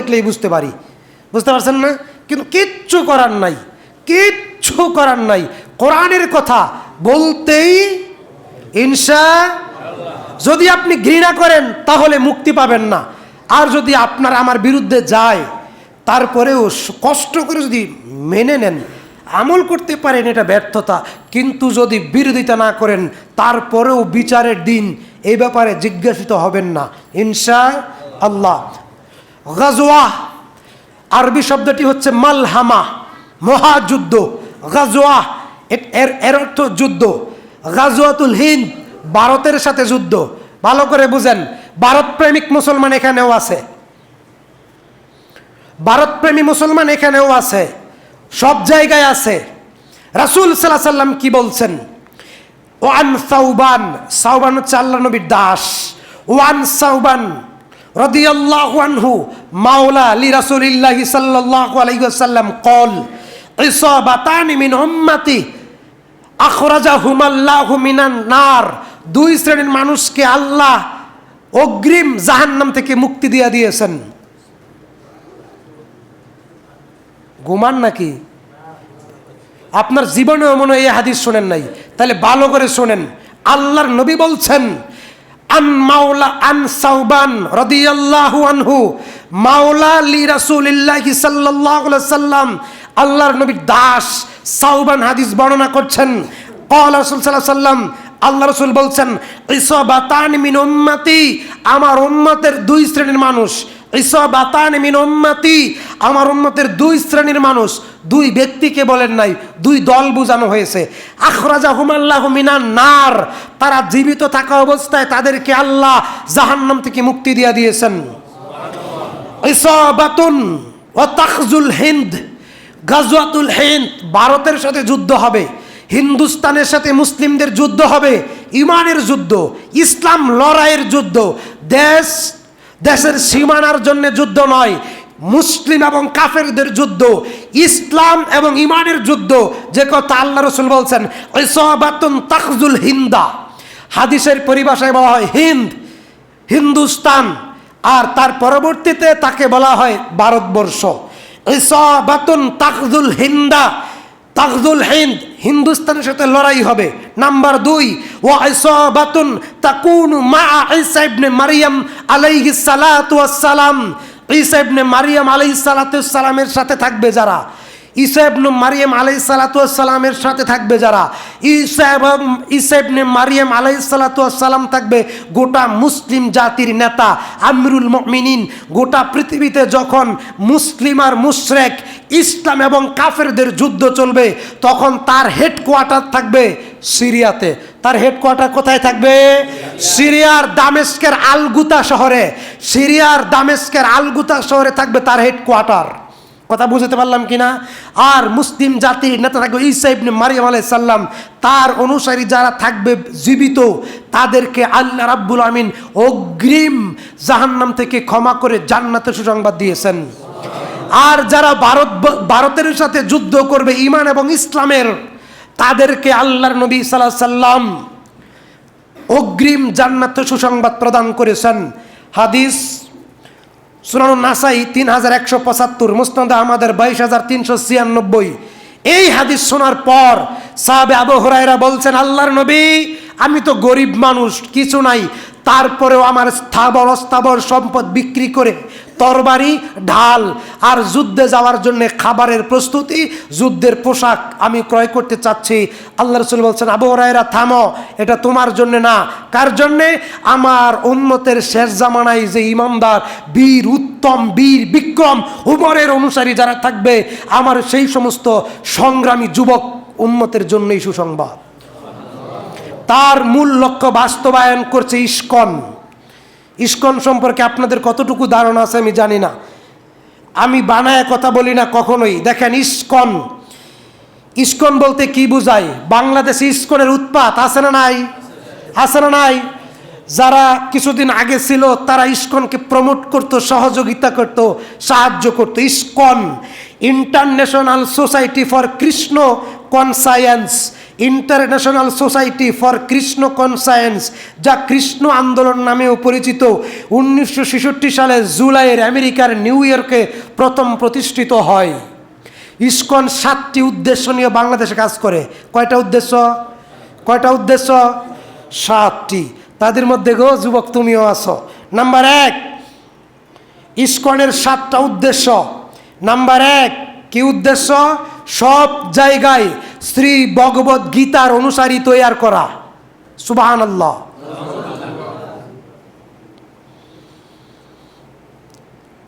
দেখলেই বুঝতে পারি। বুঝতে পারছেন না? কিন্তু কিচ্ছু করার নাই। কিচ্ছু করার নাই। কোরআনের কথা বলতেই ইনসা যদি আপনি ঘৃণা করেন, তাহলে মুক্তি পাবেন না। আর যদি আপনার আমার বিরুদ্ধে যায়, তারপরেও কষ্ট করে যদি মেনে নেন, আমল করতে পারেন, এটা ব্যর্থতা। কিন্তু যদি বিরোধিতা না করেন, তারপরেও বিচারের দিন এই ব্যাপারে জিজ্ঞাসিত হবেন না। ইনসা আল্লাহ। গাজওয়া। আরবি শব্দটি হচ্ছে মালহামা, মহাযুদ্ধ। গাজওয়া এ- এর এর অর্থ যুদ্ধ। গাজওয়াতুল হিন্দ, ভারতের সাথে যুদ্ধ। ভালো করে বুঝেন ভারত প্রেমিক মুসলমান এখানেও আছে। ভারতপ্রেমী মুসলমান এখানেও আছে। সব জায়গায় আছে। রাসুল সাল্লাহ সাল্লাম কি বলছেন? ওয়ান সাউবান সাউবান হচ্ছে আল্লাহ নবীর দাস। ওয়ান সাউবান রদিয়াল্লাহু আনহু, মাওলা লি রাসূলিল্লাহি সাল্লাল্লাহু আলাইহি ওয়াসাল্লাম কল, ইসাবাতানি মিন উম্মতি, আখরাজাহুমাল্লাহু মিনান নার। দুই শ্রেণির মানুষকে আল্লাহ অগ্রিম জাহান্নাম থেকে মুক্তি দিয়া দিয়েছেন। ঘুমান নাকি? আপনার জীবনেও মনে এই হাদিস শোনেন নাই। তাহলে ভালো করে শোনেন। আল্লাহর নবী বলছেন আন মাওলা আন সাউবান রদিয়াল্লাহু আনহু, মাওলা লি রাসূলিল্লাহি সাল্লাল্লাহু আলাইহি সাল্লাম, আল্লাহর নবীর দাস সাউবান হাদিস বর্ণনা করছেন। কল রাসূল সাল্লাল্লাহু আল্লাহ রসুল বলছেন, ইসবাতান মিন উম্মতি আমার উম্মতের দুই শ্রেণির মানুষ ইসবাতান মিন উম্মতি। আমার উম্মতের দুই শ্রেণির মানুষ, দুই ব্যক্তিকে বলেন নাই, দুই দল বোঝানো হয়েছে। আখরাজা হুমাল্লাহ মিনান নার। তারা জীবিত থাকা অবস্থায় তাদেরকে আল্লাহ জাহান্নাম থেকে মুক্তি দিয়ে দিয়েছেন। ইসাবাতুন ও তাখজুল হিন্দ। গাজওয়াতুল হিন্দ ভারতের সাথে যুদ্ধ হবে, হিন্দুস্তানের সাথে মুসলিমদের যুদ্ধ হবে, ইমানের যুদ্ধ, ইসলাম লড়াইয়ের যুদ্ধ, দেশ দেশের সীমানার জন্য যুদ্ধ নয়, মুসলিম এবং কাফেরদের যুদ্ধ, ইসলাম এবং ইমানের যুদ্ধ, যে কথা আল্লাহ রসুল বলছেন, ইসাবাতুন তাখজুল হিন্দা। হাদিসের পরিভাষায় বলা হয় হিন্দ, হিন্দুস্তান, আর তার পরবর্তীতে তাকে বলা হয় ভারতবর্ষ। ইসাবাতুন তাকজুল হিন্দা। তাকজুল হিন্দ হিন্দুস্তানের সাথে লড়াই হবে। নাম্বার দুই ও ইসাবাতুন তাকুন মা ঈসা ইবনে মারিয়াম আলাইহিস সালাতু ওয়াস সালাম ঈসা ইবনে মারিয়াম আলাইহিস সালাতু সালামের সাথে থাকবে যারা? ঈসা ইবনে মারিয়াম আলাইহিস সালাতু সালামের সাথে থাকবে যারা? ঈসা এবং ঈসা ইবনে মারিয়াম আলাইহিস সালাতু সালাম থাকবে গোটা মুসলিম জাতির নেতা আমিরুল মুমিনিন। গোটা পৃথিবীতে যখন মুসলিম আর মুশরেক ইসলাম এবং কাফেরদের যুদ্ধ চলবে, তখন তার হেডকোয়ার্টার থাকবে সিরিয়াতে। তার হেডকোয়ার্টার কোথায় থাকবে? সিরিয়ার দামেস্কের আলগুতা শহরে। সিরিয়ার দামেস্কের আলগুতা শহরে থাকবে তার হেডকোয়ার্টার কথা বুঝতে পারলাম কিনা? আর মুসলিম জাতির নেতা থাকবে ঈসা ইবনে মারিয়াম আলাই সাল্লাম তার অনুসারী যারা থাকবে জীবিত, তাদেরকে আল্লাহ রাব্বুল আমিন অগ্রিম জাহান্নাম থেকে ক্ষমা করে জান্নাতের সুসংবাদ দিয়েছেন। আর যারা ভারত ভারতের সাথে যুদ্ধ করবে ইমান এবং ইসলামের, তাদেরকে আল্লাহর নবী সাল্লাহ সাল্লাম অগ্রিম জান্নাত সুসংবাদ প্রদান করেছেন। হাদিস সুনান নাসাই তিন হাজার একশো পঁচাত্তর মুস্তাদ আমাদের বাইশ হাজার তিনশো ছিয়ানব্বই। এই হাদিস শোনার পর সাহাবে আবু বলছেন, আল্লাহর নবী আমি তো গরিব মানুষ, কিছু নাই। তারপরেও আমার স্থাবর, অস্থাবর সম্পদ বিক্রি করে তরবারি, ঢাল আর যুদ্ধে যাওয়ার জন্য খাবারের প্রস্তুতি, যুদ্ধের পোশাক আমি ক্রয় করতে চাচ্ছি। আল্লাহ রসুল বলছেন, আবু হরাইরা থামো, এটা তোমার জন্য না। কার জন্যে? আমার উন্মতের শেষ জামানায় যে ইমানদার, বীর, উত্তম, বীর, বিক্রম, উমরের অনুসারী যারা থাকবে, আমার সেই সমস্ত সংগ্রামী যুবক উন্মতের জন্যই সুসংবাদ। তার মূল লক্ষ্য বাস্তবায়ন করছে ইস্কন। ইস্কন সম্পর্কে আপনাদের কতটুকু ধারণা আছে আমি জানি না। আমি বানায় কথা বলি না কখনোই। দেখেন ইস্কন। ইস্কন বলতে কি বুঝায়? বাংলাদেশে ইস্কনের উৎপাত আছে না নাই? আছে না নাই? যারা কিছুদিন আগে ছিল, তারা ইস্কনকে প্রমোট করত, সহযোগিতা করত, সাহায্য করত। ISKCON international society for Krishna consciousness international society for Krishna consciousness যা কৃষ্ণ আন্দোলন নামেও পরিচিত, উনিশশো ছেষট্টি সালে জুলাইয়ের আমেরিকার নিউ ইয়র্কে প্রথম প্রতিষ্ঠিত হয়। ইস্কন সাতটি উদ্দেশ্য নিয়ে বাংলাদেশে কাজ করে। কয়টা উদ্দেশ্য? কয়টা উদ্দেশ্য? সাতটি। তাদের মধ্যে গো, যুবক তুমিও আছো। নাম্বার এক, ইস্কনের সাতটা উদ্দেশ্য। নাম্বার এক, কি উদ্দেশ্য? সব জায়গায় শ্রী ভগবত গীতার অনুসারী তৈয়ার করা। সুবাহান আল্লাহ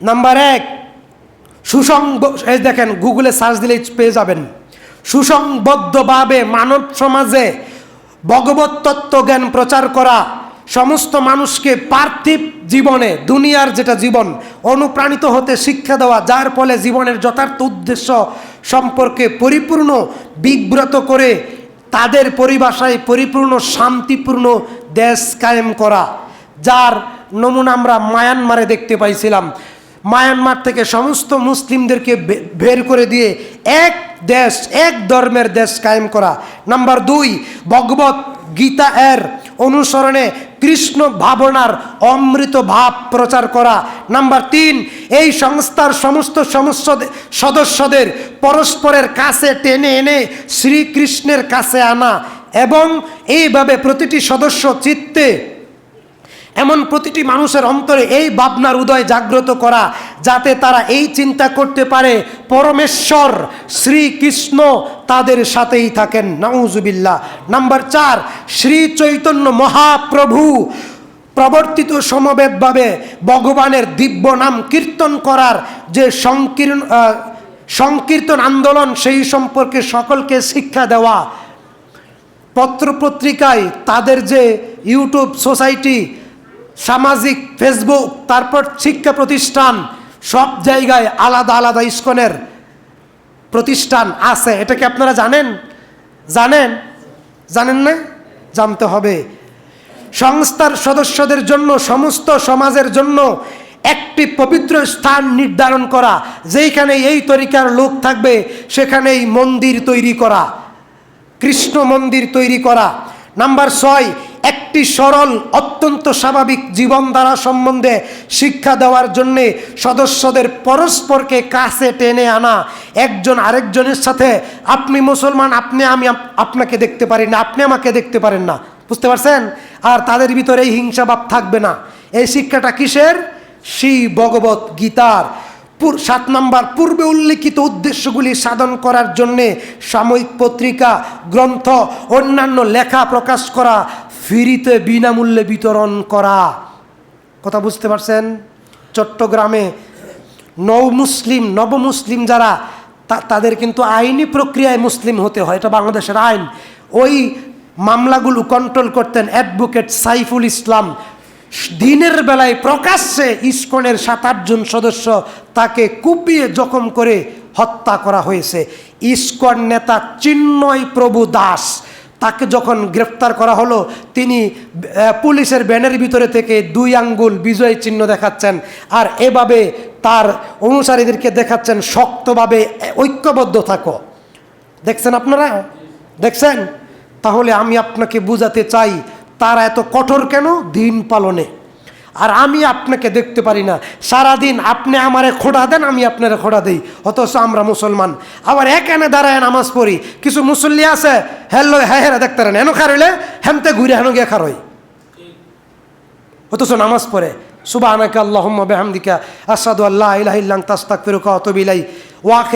নাম্বার এক, সুসংব দেখেন, গুগলে সার্চ দিলেই পেয়ে যাবেন। সুসংবদ্ধভাবে মানব সমাজে ভগবত তত্ত্ব জ্ঞান প্রচার করা সমস্ত মানুষকে পার্থিব জীবনে, দুনিয়ার যেটা জীবন, অনুপ্রাণিত হতে শিক্ষা দেওয়া, যার ফলে জীবনের যথার্থ উদ্দেশ্য সম্পর্কে পরিপূর্ণ, বিব্রত করে তাদের পরিভাষায় পরিপূর্ণ, শান্তিপূর্ণ দেশ কায়েম করা। যার নমুনা আমরা মায়ানমারে দেখতে পাইছিলাম। মায়ানমার থেকে সমস্ত মুসলিমদেরকে বের করে দিয়ে এক দেশ, এক ধর্মের দেশ কায়েম করা। নাম্বার দুই, ভগবত গীতা এর অনুসরণে কৃষ্ণ ভাবনার অমৃত ভাব প্রচার করা। নাম্বার তিন, এই সংস্থার সমস্ত সদস্যদের পরস্পরের কাছে টেনে এনে শ্রীকৃষ্ণের কাছে আনা এবং এইভাবে প্রতিটি সদস্য চিত্তে এমন প্রতিটি মানুষের অন্তরে এই ভাবনার উদয় জাগ্রত করা, যাতে তারা এই চিন্তা করতে পারে, পরমেশ্বর শ্রীকৃষ্ণ তাদের সাথেই থাকেন। নাউজুবিল্লাহ। নাম্বার চার শ্রী চৈতন্য মহাপ্রভু প্রবর্তিত সমবেতভাবে ভগবানের দিব্য নাম কীর্তন করার যে সংকীর্ণ সংকীর্তন আন্দোলন, সেই সম্পর্কে সকলকে শিক্ষা দেওয়া। পত্রপত্রিকায় তাদের যে ইউটিউব সোসাইটি সামাজিক ফেসবুক তারপর শিক্ষা প্রতিষ্ঠান, সব জায়গায় আলাদা আলাদা ইস্কনের প্রতিষ্ঠান আছে। এটা কি আপনারা জানেন? জানেন? জানেন না? জানতে হবে। সংস্থার সদস্যদের জন্য, সমস্ত সমাজের জন্য একটি পবিত্র স্থান নির্ধারণ করা, যেইখানে এই তরিকার লোক থাকবে, সেখানেই মন্দির তৈরি করা, কৃষ্ণ মন্দির তৈরি করা। নাম্বার ছয় একটি সরল, অত্যন্ত স্বাভাবিক জীবনধারা সম্বন্ধে শিক্ষা দেওয়ার জন্যে সদস্যদের পরস্পরকে কাছে টেনে আনা। একজন আরেকজনের সাথে, আপনি মুসলমান, আপনি আমি আপ- আপনাকে দেখতে পারি না, আপনি আমাকে দেখতে পারেন না। বুঝতে পারছেন? আর তাদের ভিতরে এই হিংসাভাব থাকবে না। এই শিক্ষাটা কিসের? শ্রী ভগবত গীতার। সাত নাম্বার, পূর্বে উল্লেখিত উদ্দেশ্যগুলি সাধন করার জন্যে সাময়িক পত্রিকা, গ্রন্থ, অন্যান্য লেখা প্রকাশ করা ফ্রিতে বিনামূল্যে বিতরণ করা। কথা বুঝতে পারছেন? চট্টগ্রামে নৌ মুসলিম, নব মুসলিম যারা তাদের কিন্তু আইনি প্রক্রিয়ায় মুসলিম হতে হয়। এটা বাংলাদেশের আইন। ওই মামলাগুলো কন্ট্রোল করতেন অ্যাডভোকেট সাইফুল ইসলাম। দিনের বেলায় প্রকাশ্যে ইস্কনের সাত আটজন সদস্য তাকে কুপিয়ে জখম করে হত্যা করা হয়েছে। ইস্কন নেতা চিন্ময় প্রভু দাস তাকে যখন গ্রেফতার করা হলো, তিনি পুলিশের ব্যানের ভিতরে থেকে দুই আঙ্গুল বিজয় চিহ্ন দেখাচ্ছেন আর এভাবে তার অনুসারীদেরকে দেখাচ্ছেন শক্তভাবে, ঐক্যবদ্ধ থাকো। দেখছেন আপনারা? দেখছেন? তাহলে আমি আপনাকে বুঝাতে চাই, তারা এত কঠোর কেন? দিন পালনে। আর আমি আপনাকে দেখতে পারি না। সারাদিন আপনি আমারে খোঁড়া দেন, আমি আপনারে খোঁড়া দিই। অথচ আমরা মুসলমান। আবার এখানে দাঁড়ায় নামাজ পড়ি। কিছু মুসল্লি আছে হ্যালো হ্যাঁ হ্যাঁ দেখতে পারেন। এনো খারইলে হেমতে ঘুরে হেন গিয়ে খারই। অথচ নামাজ পড়ে। সুবাহ আনাকে আল্লাহ বেহামদিকা আসাদু আল্লাহ ইলাহ ইল্লাং তাস্তাক ফিরুকা অতবিলাই ওয়াকে